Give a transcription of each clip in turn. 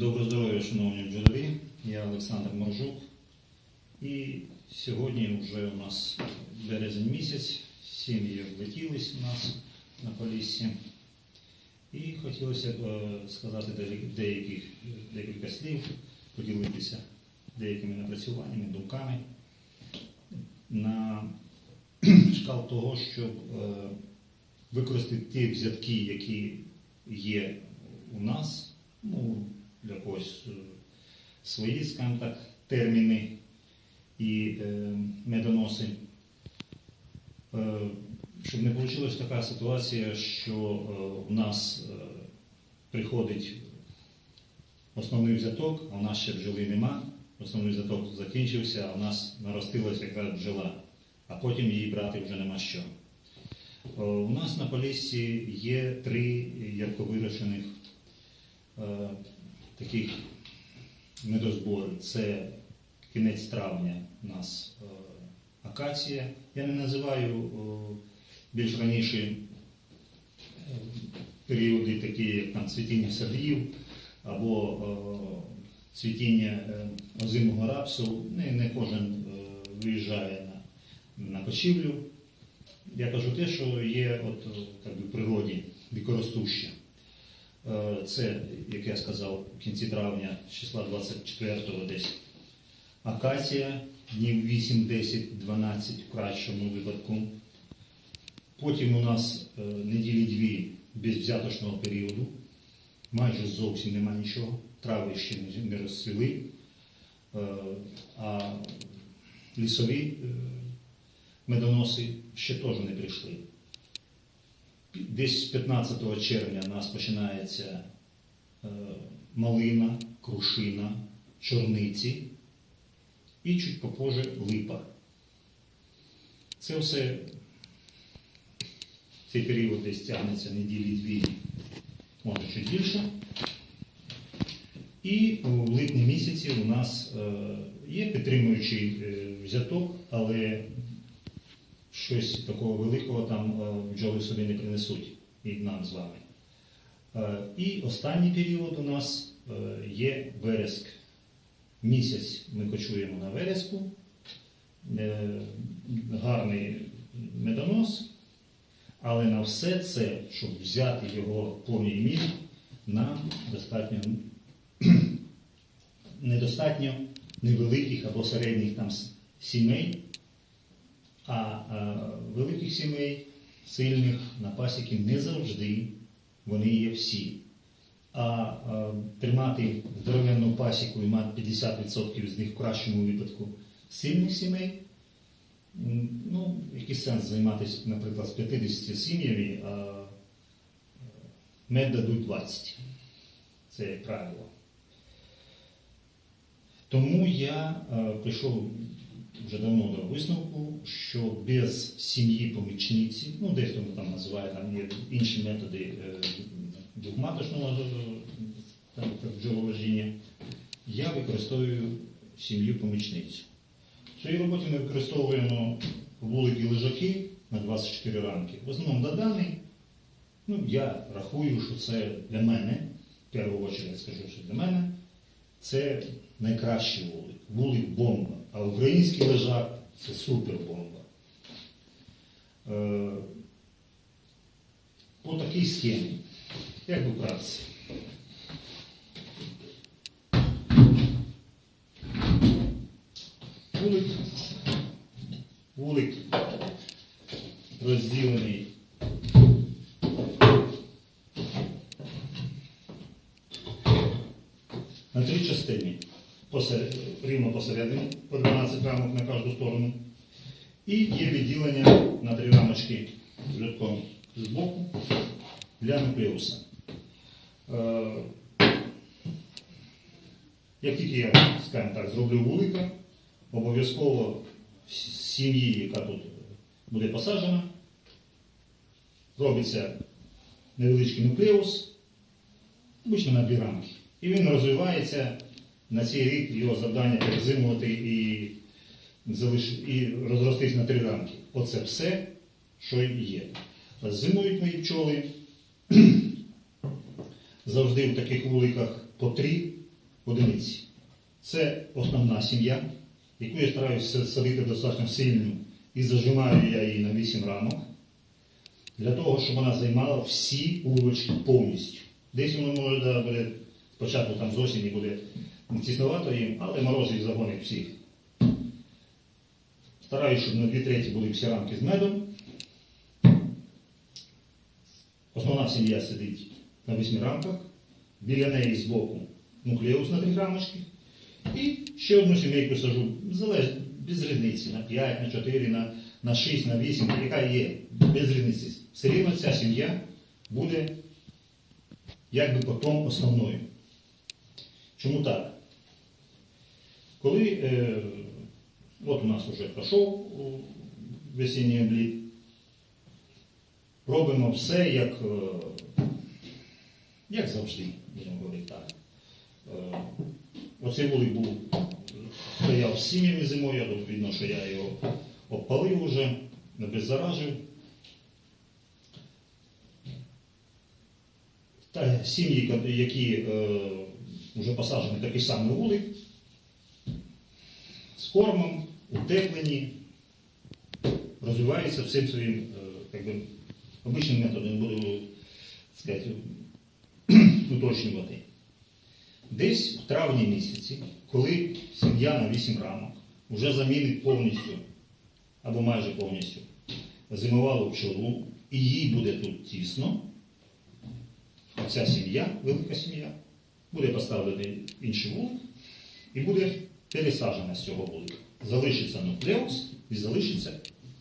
Доброго здоров'я, шановні бджолярі. Я Олександр Моржук. І сьогодні вже у нас березень місяць, сім'ї влетілись у нас на поліссі. І хотілося б е, сказати деяких, декілька слів, поділитися деякими напрацюваннями, думками на шкал того, щоб е, використати ті взятки, які є у нас, ну, для когось е, свої, скажімо так, терміни і е, медоноси. Е, щоб не вийшла така ситуація, що у нас приходить основний взяток, а у нас ще бджоли нема. Основний взяток закінчився, а у нас наростилася якраз бджола, а потім її брати вже нема що. У нас на поліссі є три ярковирощених таких медозбори. Це кінець травня у нас е, акація. Я не називаю більш раніше е, періоди, такі як там цвітіння садів або цвітіння е, озимого рапсу. Не, не кожен е, виїжджає на, на кочівлю. Я кажу те, що є от, так би, в природі дикоростуще. Е, Це, як я сказав, в кінці травня, числа 24-го десь акація, днів 8, 10, 12 в кращому випадку. Потім у нас е, неділі дві без взяточного періоду. Майже зовсім нема нічого. Трави ще не- розцвіли. Е, А лісові е, медоноси ще теж не прийшли. Десь 15 червня у нас починається е, малина, крушина, чорниці і чуть попозже липа. Це все цей період десь тягнеться неділі дві, може чуть більше. І у липні місяці у нас е, є підтримуючий е, взяток, але щось такого великого там е, бджоли собі не принесуть і нам з вами. Е, І останній період у нас е, є вереск. Місяць ми кочуємо на вереску, гарний медонос, але на все це, щоб взяти його в повній мірі, нам достатньо недостатньо невеликих або середніх там сімей, а, а великих сімей, сильних на пасіки не завжди вони є всі. А, а тримати здоровенну пасіку і мати 50% з них в кращому випадку сильних сімей, ну, який сенс займатися, наприклад, з 50 сім'ями, а е, мед дадуть 20. Це правило. Тому я е, прийшов вже давно до висновку, що без сім'ї помічниці, ну десь хто там називає там є інші методи е, двохматочного е, бджоловожіння, я використовую сім'ю помічницю. В своїй роботі ми використовуємо вулики лежаки на 24 рамки. В основному доданий. Ну, я рахую, що це для мене, в першу чергу скажу, що для мене це найкращий вулик. Вулик бомба. А український лежак це супер бомба. Е, по такій схемі. Як би братися? Вулик, вулик розділений на три частини. Рівно посередині, по 12 рамок на кожну сторону. І є відділення на три рамочки з льотком з боку для нуклеуса. Е, Як тільки я, скажімо так, зроблю вулика, обов'язково сім'ї, яка тут буде посаджена, робиться невеличкий нуклеус, обично на дві рамки. І він розвивається на цей рік його завдання перезимувати і. І розростись на три рамки. Оце все, що є. Зимують мої пчоли завжди в таких вуликах по три одиниці. Це основна сім'я, яку я стараюся садити достатньо сильно і зажимаю я її на 8 рамок, для того, щоб вона займала всі вулочки повністю. Десь воно може да, буде спочатку там з осені буде тісновато їм, але мороз їх загонить всіх. Стараюсь, щоб на 2 треті були всі рамки з медом. Основна сім'я сидить на 8 рамках, біля неї збоку нуклеус на 3 рамочки. І ще одну сімейку сажу, залежить, без різниці, на 5, на 4, на, на 6, на 8, яка є, без різниці. Все рівно ця сім'я буде якби потім основною. Чому так? Коли е, от у нас вже пройшов о, весінній обліт, робимо все як, е, як завжди, будемо говорити так. Е, Оцей вулик був, стояв сім'ями зимою, тут видно, що я його обпалив уже, обеззаражив. Та сім'ї, які е, вже посаджені такий самий вулик, з кормом, утеплені, розвиваються всім своїм е, би, обичним методом, буду сказати, уточнювати. Десь в травні місяці, коли сім'я на 8 рамок вже замінить повністю або майже повністю зимувалу пчелу, і їй буде тут тісно, оця сім'я, велика сім'я, буде поставлений інший вулик і буде пересаджена з цього вулика. Залишиться нуклеус і залишиться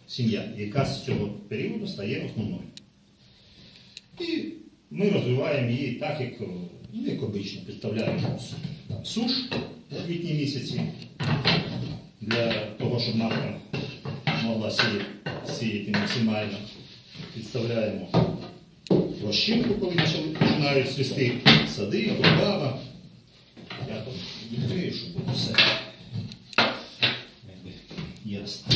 сім'я, яка з цього періоду стає основною. І ми розвиваємо її так, як, ну, як обично, підставляємо суш в квітні місяці для того, щоб матка могла сіяти, максимально. Підставляємо розчинку, коли починають свісти сади, баба. Я відкрию, щоб було все. Ясно.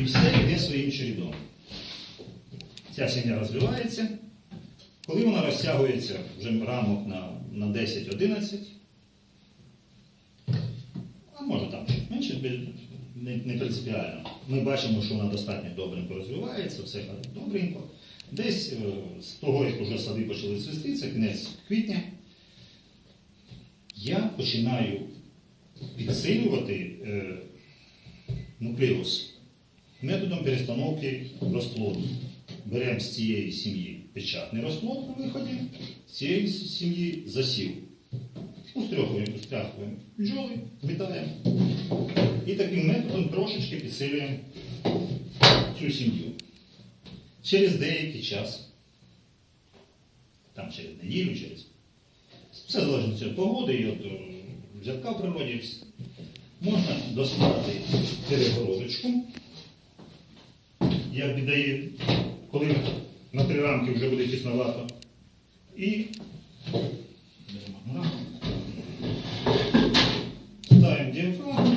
І все йде своїм чередом. Ця сім'я розвивається. Коли вона розтягується вже рамок на, на 10-11, а може там менше, не, не принципіально. Ми бачимо, що вона достатньо добренько розвивається, все добренько. Десь е, з того, як вже сади почали цвісти, це кінець квітня, починаю підсилювати е, нуклеус методом перестановки розплоду. Беремо з цієї сім'ї печатний розплод на виході, з цієї сім'ї засів. Устряхуємо, устряхуємо бджоли, вітаємо. І таким методом трошечки підсилюємо цю сім'ю. Через деякий час, там через неділю, через все залежить від погоди і від е, взятка в природі, можна достати перегородочку як віддає, коли на три рамки вже буде тісновато. І ставимо діафрагму.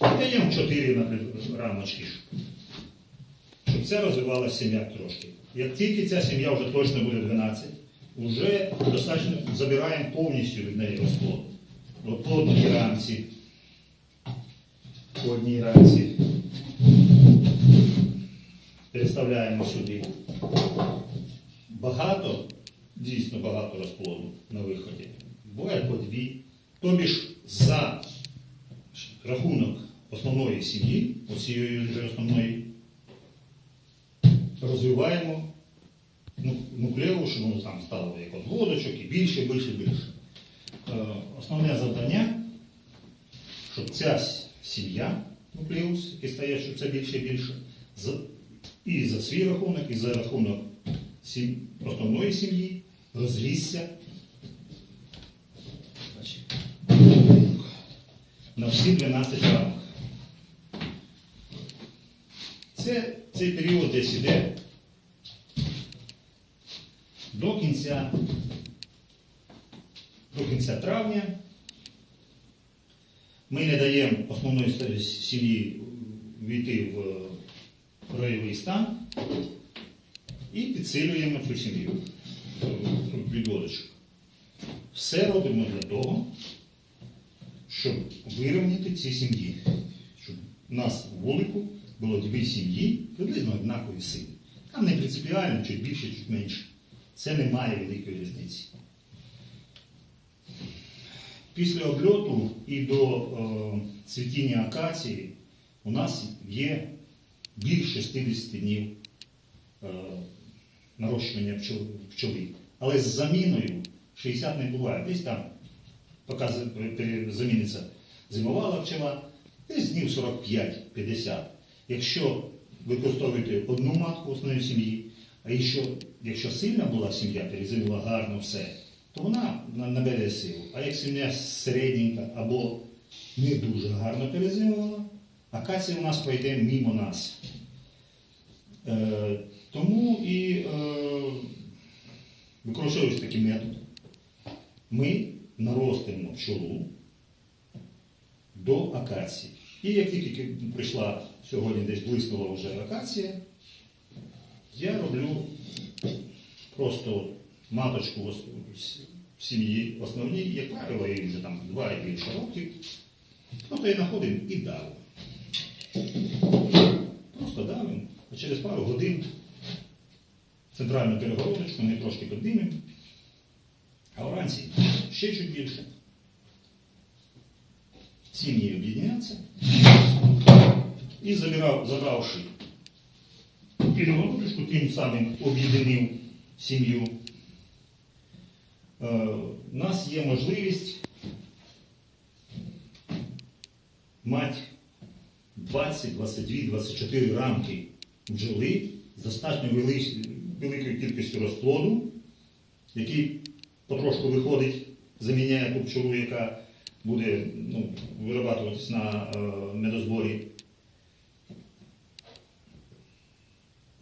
Даємо 4 рамочки, щоб це розвивалася сім'я трошки. Як тільки ця сім'я вже точно буде 12, вже достатньо забираємо повністю від неї розплод. По одній рамці по одній рамці. Переставляємо сюди. Багато, дійсно багато розплоду на виході. Буває по дві. Тобі ж за рахунок основної сім'ї, оцієї вже основної, розвиваємо ну, нуклеу, щоб там стало як от водочок і більше, більше, більше. Е, Основне завдання щоб ця сім'я, нуклеус, який стає, щоб це більше і більше, і за свій рахунок, і за рахунок основної сім'ї розрісся на всі 12 рамок. Це цей період десь іде до кінця, до кінця травня. Ми не даємо основної сім'ї війти в роєвий стан і підсилюємо цю сім'ю е, відводочок. Все робимо для того, щоб вирівняти ці сім'ї. Щоб нас в вулику було дві сім'ї приблизно однакові сили. Там не принципіально, чуть більше, чуть менше. Це не має великої різниці. Після обльоту і до е, цвітіння акації у нас є більше 60 днів е, нарощування пчоли. Але з заміною 60 не буває. Десь там заміниться зимовала пчела, десь днів 45-50. Якщо використовуєте одну матку в основній сім'ї, а якщо, якщо сильна була сім'я, перезимила гарно все, то вона набере силу. А як сім'я середненька або не дуже гарно перезимувала, акація у нас пройде мимо нас. Е, тому і е, використовуючи такий метод, ми наростимо пчолу до акації. І як тільки прийшла сьогодні десь блиснула вже акація, я роблю просто маточку в сім'ї основній, як правило, їй вже там два і більше років. Просто я знаходимо і давимо. Просто давимо, а через пару годин центральну перегородочку ми трошки піднімемо, а вранці ще чуть більше. Сім'ї об'єдняться і забирав, забравши перегородочку, тим самим об'єднив сім'ю. Е, У нас є можливість мати 20, 22, 24 рамки бджоли з достатньо великою кількістю розплоду, який потрошку виходить, заміняє ту пчолу, яка буде ну, вирабатуватись на е, медозборі.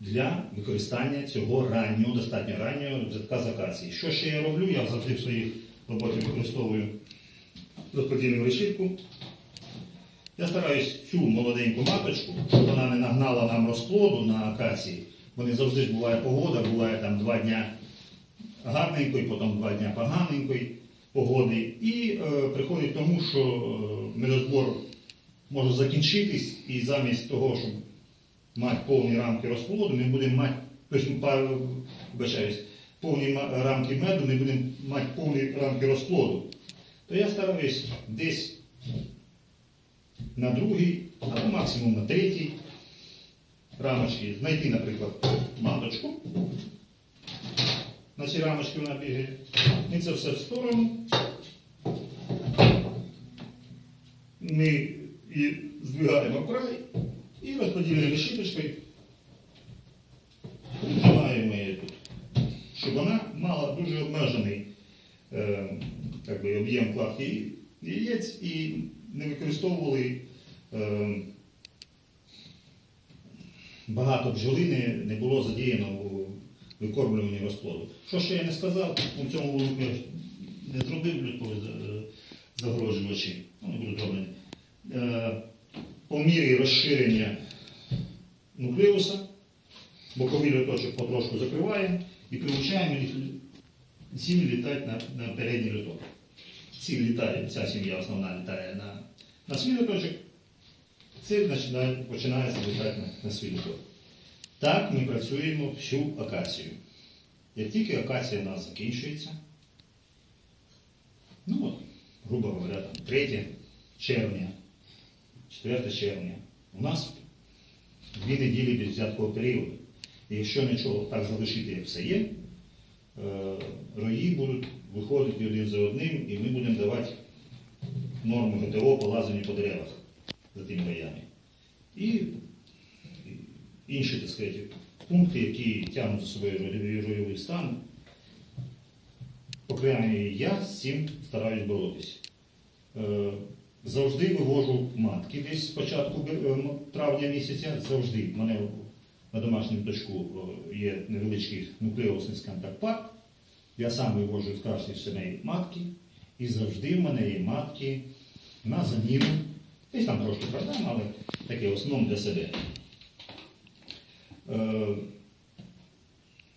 Для використання цього раннього, достатньо раннього взятка з акації. Що ще я роблю? Я завжди в своїй роботі використовую розподільну решітку. Я стараюсь цю молоденьку маточку, щоб вона не нагнала нам розплоду на акації. Вони завжди ж буває погода, буває там два дня гарненької, потім два дня поганенької погоди. І е, приходить тому, що е, медозбор може закінчитись, і замість того, щоб мати повні рамки розплоду, ми будемо мати вибачаюсь, повні рамки меду, ми будемо мати повні рамки розплоду. То я стараюсь десь на другий, або максимум на третій рамочці знайти, наприклад, маточку. На цій рамочці вона бігає. Ми це все в сторону. Ми і здвигаємо вкрай і розподілюємо решіточкою. Тримаємо її тут. Щоб вона мала дуже обмежений е, об'єм кладки яєць і не використовували е, багато бджоли не, було задіяно у викормлюванні розплоду. Що ще я не сказав, у цьому вулику не зробив людкові загрожувачі, вони будуть зроблені. По мірі розширення нуклеуса, боковий літочок потрошку закриваємо і приучаємо їх сім'ї літати на, на передній літок. Ці літає, ця сім'я основна літає на, на свій літочок, це починається літати на, на свій літок. Так ми працюємо всю акацію. Як тільки акація у нас закінчується, ну от, грубо говоря, там, 3 червня, 4 червня, у нас дві неділі без взяткового періоду. І якщо нічого так залишити, як все є, е, рої будуть виходити один за одним, і ми будемо давати норму ГТО по лазанню по деревах за тими роями. І інші, так сказати, пункти, які тягнуть за собою ройовий стан, окремо я з цим стараюсь боротись. Завжди вивожу матки десь з початку е, травня місяця, завжди. У мене на домашньому точку е, є невеличкий нуклеусний скантакт Я сам вивожу з кращих сімей матки, і завжди в мене є матки на заміну. Десь там трошки продам, але таке в основному для себе. Е,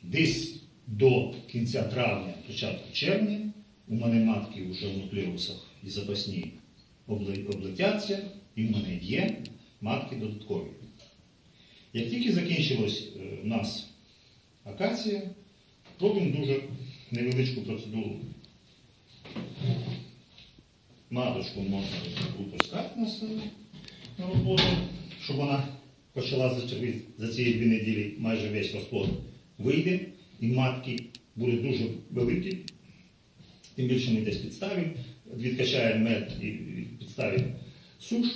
Десь до кінця травня, початку червня, у мене матки вже в нуклеусах і запасні облетяться, і в мене є матки додаткові. Як тільки закінчилась е, у нас акація, робимо дуже невеличку процедуру. Маточку можна випускати на себе роботу, щоб вона почала за ці дві неділі майже весь розплод вийде, і матки будуть дуже великі. Тим більше ми десь підставимо, відкачаємо мед і підставимо суш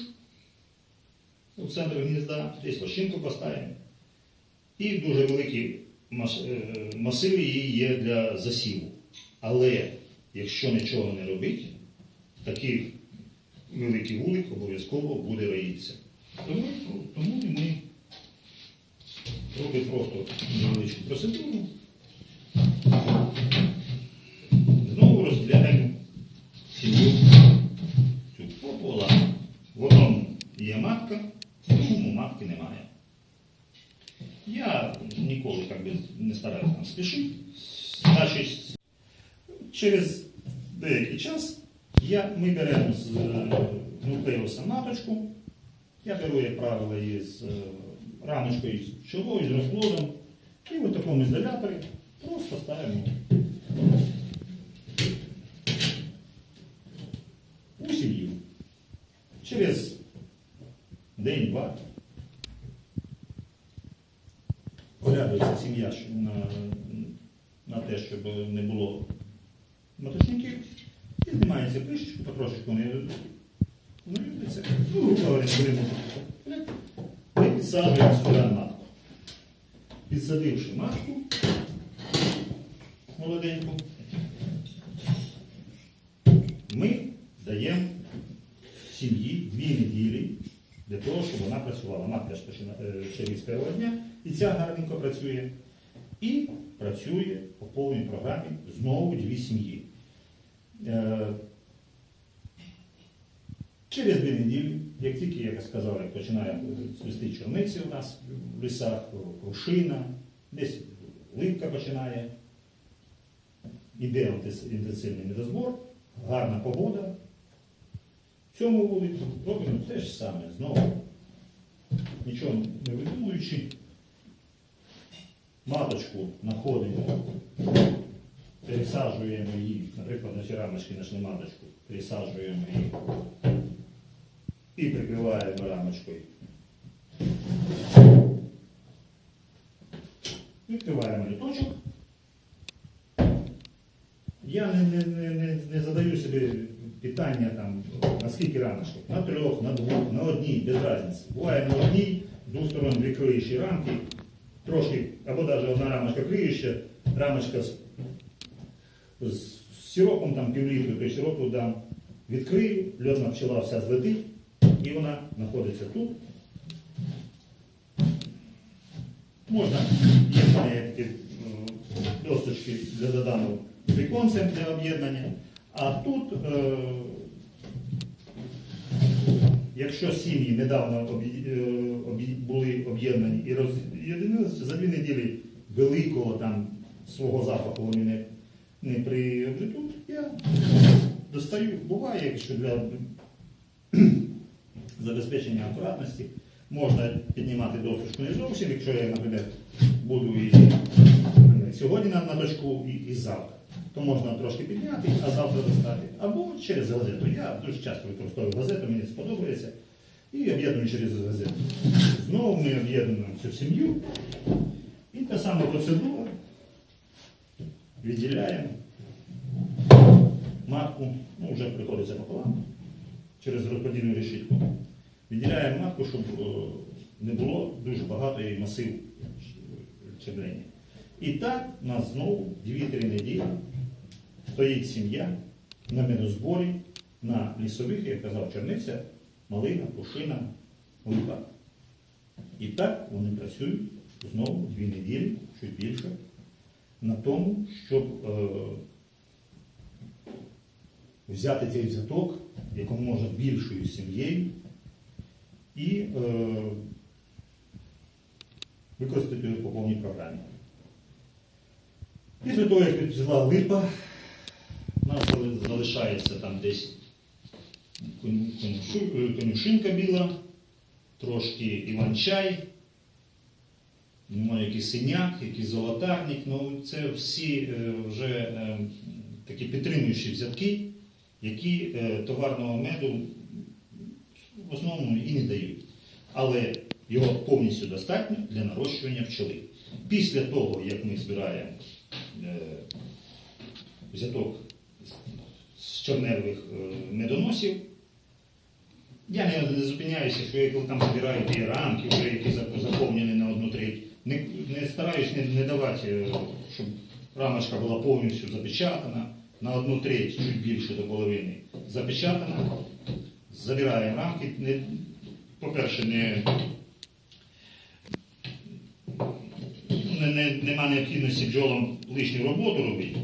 у центр гнізда, десь лощинку поставимо. І дуже великі е, масиви її є для засіву. Але якщо нічого не робити, такий великий вулик обов'язково буде роїтися. Тому, тому ми робимо просто невеличку процедуру. Ніколи як би, не стараюся там спішити. Значить, через деякий час я, ми беремо з е, нуклеуса маточку. Я беру, як правило, її з е, рамочкою з пчелою, з розплодом. І в такому ізоляторі просто ставимо у сім'ю. Через день-два порядується сім'я на, на те, щоб не було маточників. І знімається кришечку, потрошечку не знаються. Ну, говоря, беремо і підсаджуємо сюди матку. Підсадивши матку молоденьку, ми даємо сім'ї дві неділі для того, щоб вона працювала. Матка е, ще від першого дня, і ця гарненько працює. І працює по повній програмі знову дві сім'ї. Е, Через дві неділі, як тільки, як я сказав, як починає цвісти чорниці у нас в лісах, крушина, десь ливка починає, іде інтенсивний недозбор, гарна погода. В цьому вулиці робимо те ж саме знову. Нічого не видумуючи, маточку знаходимо, пересаджуємо її, наприклад, на ці рамочки знайшли маточку, пересаджуємо її і прикриваємо рамочкою. Відкриваємо літочок. Я не, не, не, не, задаю собі питання там, на скільки рамочок, на трьох, на двох, на одній, без різниці. Буває на одній, з двох сторон дві криючі рамки, трошки, або навіть одна рамочка криюча, рамочка з, з сиропом, там півлітру, то сиропу дам, відкрию, льодна пчела вся злетить, і вона знаходиться тут. Можна, є в мене такі досточки для додану з віконцем для об'єднання. А тут, е, якщо сім'ї недавно е, були об'єднані і роз'єдналися, за дві неділі великого там свого запаху вони не, не приобретуть, я достаю, буває, якщо для забезпечення акуратності. Можна піднімати досочку не зовсім, якщо я, наприклад, буду і сьогодні на, дочку і завтра, то можна трошки підняти, а завтра достати. Або через газету. Я дуже часто використовую газету, мені сподобається. І об'єдную через газету. Знову ми об'єднуємо цю сім'ю. І та сама процедура. Відділяємо матку, ну вже приходиться пополам через розподільну решітку. Відділяємо матку, щоб е, не було дуже багато і масив щеплення. І так у нас знову 2-3 неділі стоїть сім'я на медозборі, на лісових, як казав Черниця, малина, кушина, липа. І так вони працюють знову дві неділі, чуть більше, на тому, щоб е, взяти цей взяток якомога можна більшою сім'єю і е, використати його по повній програмі. Після того, як взяла липа, нас залишається там десь конюшинка біла, трошки іван-чай, ну, якийсь синяк, якийсь золотарник. Ну, це всі е, вже е, такі підтримуючі взятки, які е, товарного меду в основному і не дають. Але його повністю достатньо для нарощування пчели. Після того, як ми збираємо взяток чорневих е, медоносів, я не, зупиняюся, що я коли там збираю ті рамки, вже які заповнені на одну треть. Не, не стараюсь не, не давати, е, щоб рамочка була повністю запечатана, на одну треть, чуть більше до половини запечатана. Забираємо рамки. По-перше, не, не, не, нема необхідності бджолам лишню роботу робити.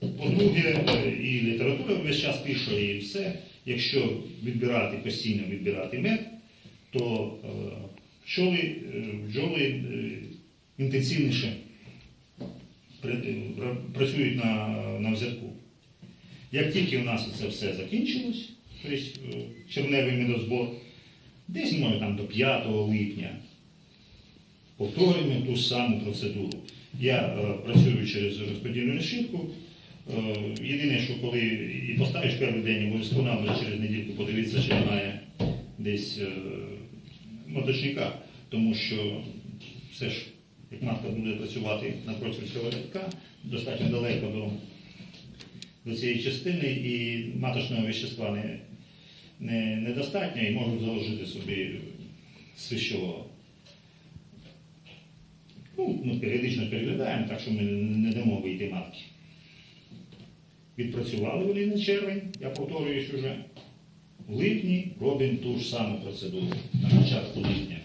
По-друге, і література весь час пише, і все. Якщо відбирати, постійно відбирати мед, то е, е, бджоли інтенсивніше при- е, пра- працюють на, на взятку. Як тільки у нас це все закінчилось, тобто червневий медозбор, десь може там до 5 липня повторюємо ту саму процедуру. Я працюю через розподільну решітку. Е, єдине, що коли і поставиш перший день, обов'язково нам через недільку подивитися, чи немає десь е, моточника, тому що все ж, як матка буде працювати напроти цього рядка, достатньо далеко до, до цієї частини, і маточного вещества не, не, недостатньо і можуть заложити собі свищового. Ну, ми періодично переглядаємо, так що ми не дамо вийти матки. Відпрацювали вони на червень, я повторююсь уже. В липні робимо ту ж саму процедуру на початку липня.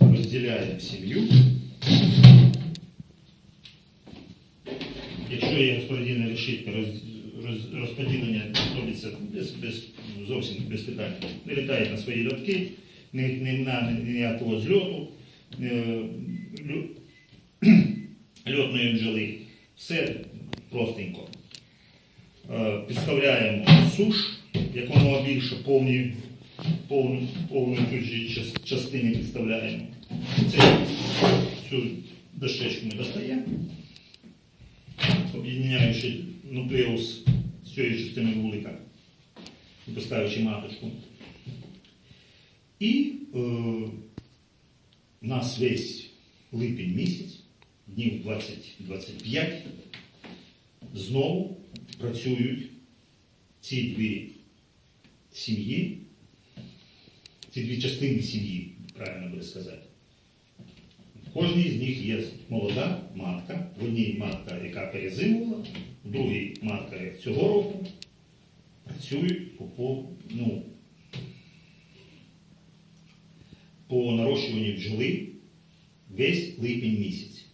Розділяємо сім'ю. Якщо є розподільна решітка, роз- роз- розподілення робиться без, без, зовсім без питань. Не літають на свої льотки, не, не на ніякого зльоту, е, льотної бджоли. Все простенько. Е, Підставляємо суш, якомога більше повні, повну, повну тут же частини підставляємо. Це, цю дощечку ми достаємо, об'єднаючи нуклеус з цієї частини вулика, випускаючи маточку. І е, нас весь липень місяць, днів 20-25, знову працюють ці дві сім'ї, ці дві частини сім'ї, правильно буде сказати. В кожній з них є молода матка, в одній матка, яка перезимувала, в другій матка як цього року. Працюють по, ну, по нарощуванню бджоли весь липень місяць.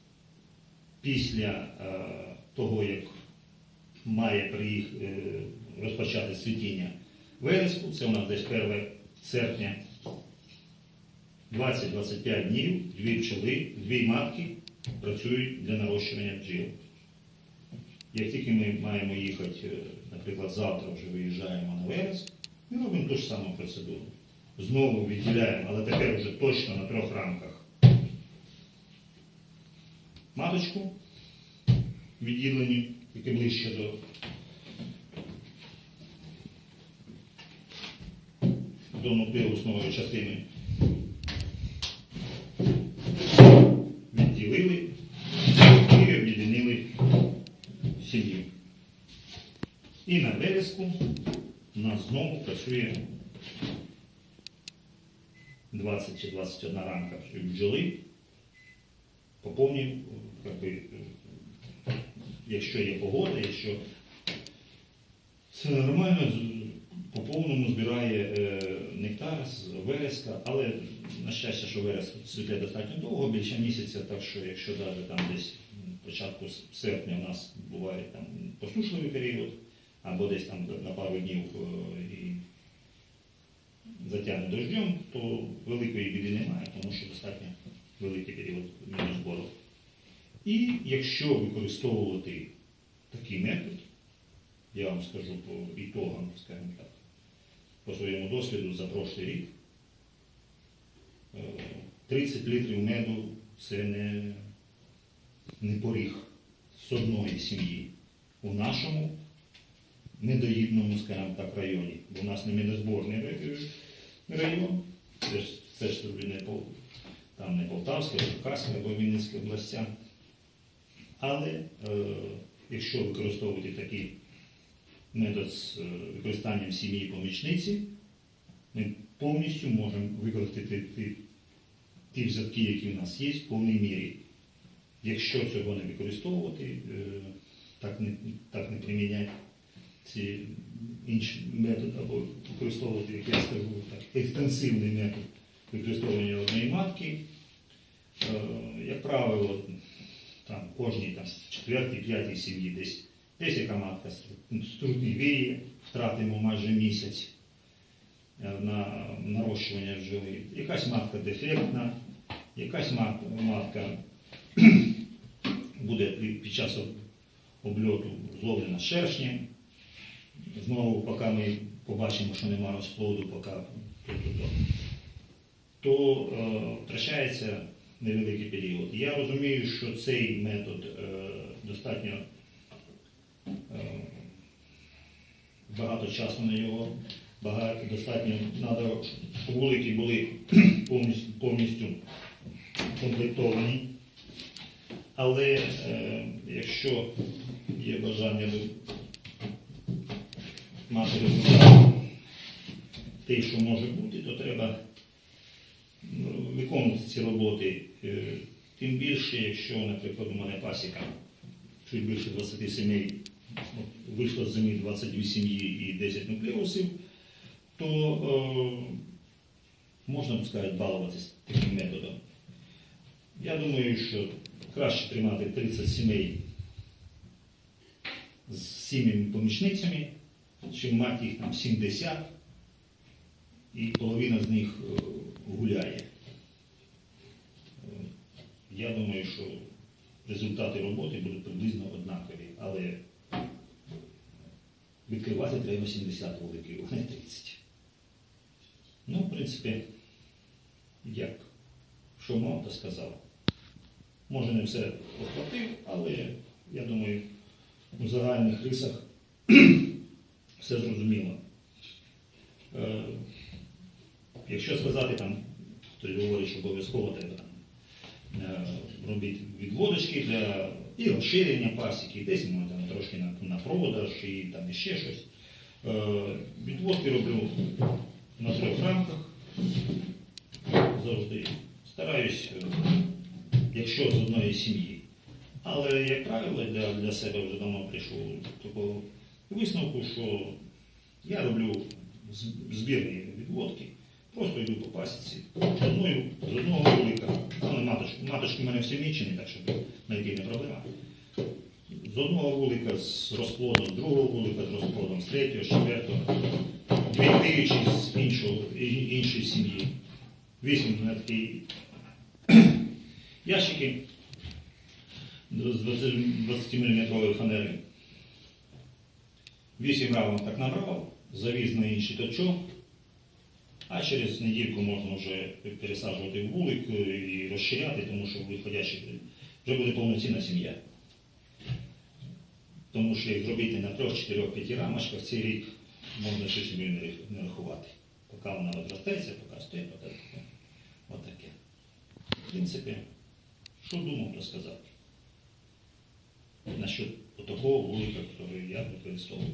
Після е, того, як має приїх, е, розпочати світіння вереску, це у нас десь 1 серпня, 20-25 днів, дві пчоли, дві матки працюють для нарощування бджіл. Як тільки ми маємо їхати, е, наприклад, завтра вже виїжджаємо на вереск, ми робимо ту ж саму процедуру. Знову відділяємо, але тепер вже точно на трьох рамках. Маточку відділені, які ближче до до нуклеусної частини. Відділили і об'єднали сім'ю. І на вереску у нас знову працює 20 чи 21 рамка бджоли. По повній, як би, е, якщо є погода, якщо все нормально, по повному збирає е, нектар з вереска, але на щастя, що вереск цвіте достатньо довго, більше місяця, так що якщо навіть там десь початку серпня у нас буває там посушливий період, або десь там на пару днів е, і затягне дождем, то великої біди немає, тому що достатньо великий період мінозбору. І якщо використовувати такий метод, я вам скажу по ітогам, скажімо так, по своєму досвіду за прошлий рік, е, 30 літрів меду це не, не поріг з одної сім'ї. У нашому недоїдному, скажімо так, районі. Бо у нас не медозборний район, це ж, це ж не, там не Полтавська, Черкаська або Вінницька областя. Але е, якщо використовувати такий метод з е, використанням сім'ї помічниці, ми повністю можемо використати ті, ті взятки, які в нас є, в повній мірі. Якщо цього не використовувати, е, так не, так не приміняти ці інші методи або використовувати, як я скажу, так, екстенсивний метод використовування одної матки. Е, Як правило, там кожній там, четвертій, п'ятій сім'ї десь, десь яка матка струтнівіє, втратимо майже місяць е, на нарощування бджоли. Якась матка дефектна, якась матка, буде під час обльоту зловлена шершнем. Знову, поки ми побачимо, що немає розплоду, поки то, то е, втрачається невеликий період. Я розумію, що цей метод е, достатньо е, багато часу на його, багато, достатньо треба, щоб вулики були повністю, повністю комплектовані. Але е, якщо є бажання мати результат те, що може бути, то треба виконувати ці роботи. Е, Тим більше, якщо, наприклад, у мене пасіка чуть більше 20 сімей, вийшло з землі 22 сім'ї і 10 нуклеусів, то е, можна сказати, балуватися таким методом. Я думаю, що краще тримати 30 сімей з сім'ями помічницями, чим мати їх там 70, і половина з них е, гуляє. Я думаю, що результати роботи будуть приблизно однакові, але відкривати треба 70 вуликів, а не 30. Ну, в принципі, як що мав, то сказав. Може, не все охватив, але я думаю, у загальних рисах все зрозуміло. Е, якщо сказати там, хтось говорить, що обов'язково треба робити відводочки для і розширення пасіки, десь може там трошки на, на продаж і там іще щось. Е, відводки роблю на трьох рамках завжди. Стараюсь, е, якщо з одної сім'ї. Але, як правило, для, для себе вже давно прийшов до висновку, що я роблю збірні відводки, просто йду по пасіці. З, одною, з одного вулика, але маточки, маточки в мене всі мічені, так що не проблема. З одного вулика з розплодом, з другого вулика з розплодом, з третього, з четвертого, відбіючи з іншого, іншої сім'ї. Вісім на такі ящики з 20 мм фанери. Вісім рамок так набрав, завіз на інший точок, а через недільку можна вже пересаджувати в вулик і розширяти, тому що виходячи вже буде повноцінна сім'я. Тому що як зробити на 3, 4, 5 рамочках, цей рік можна собі не рахувати. Поки вона розростеться, поки стоїть. Отаке. В принципі, що думав розказати насчет такого вулика, який я використовую.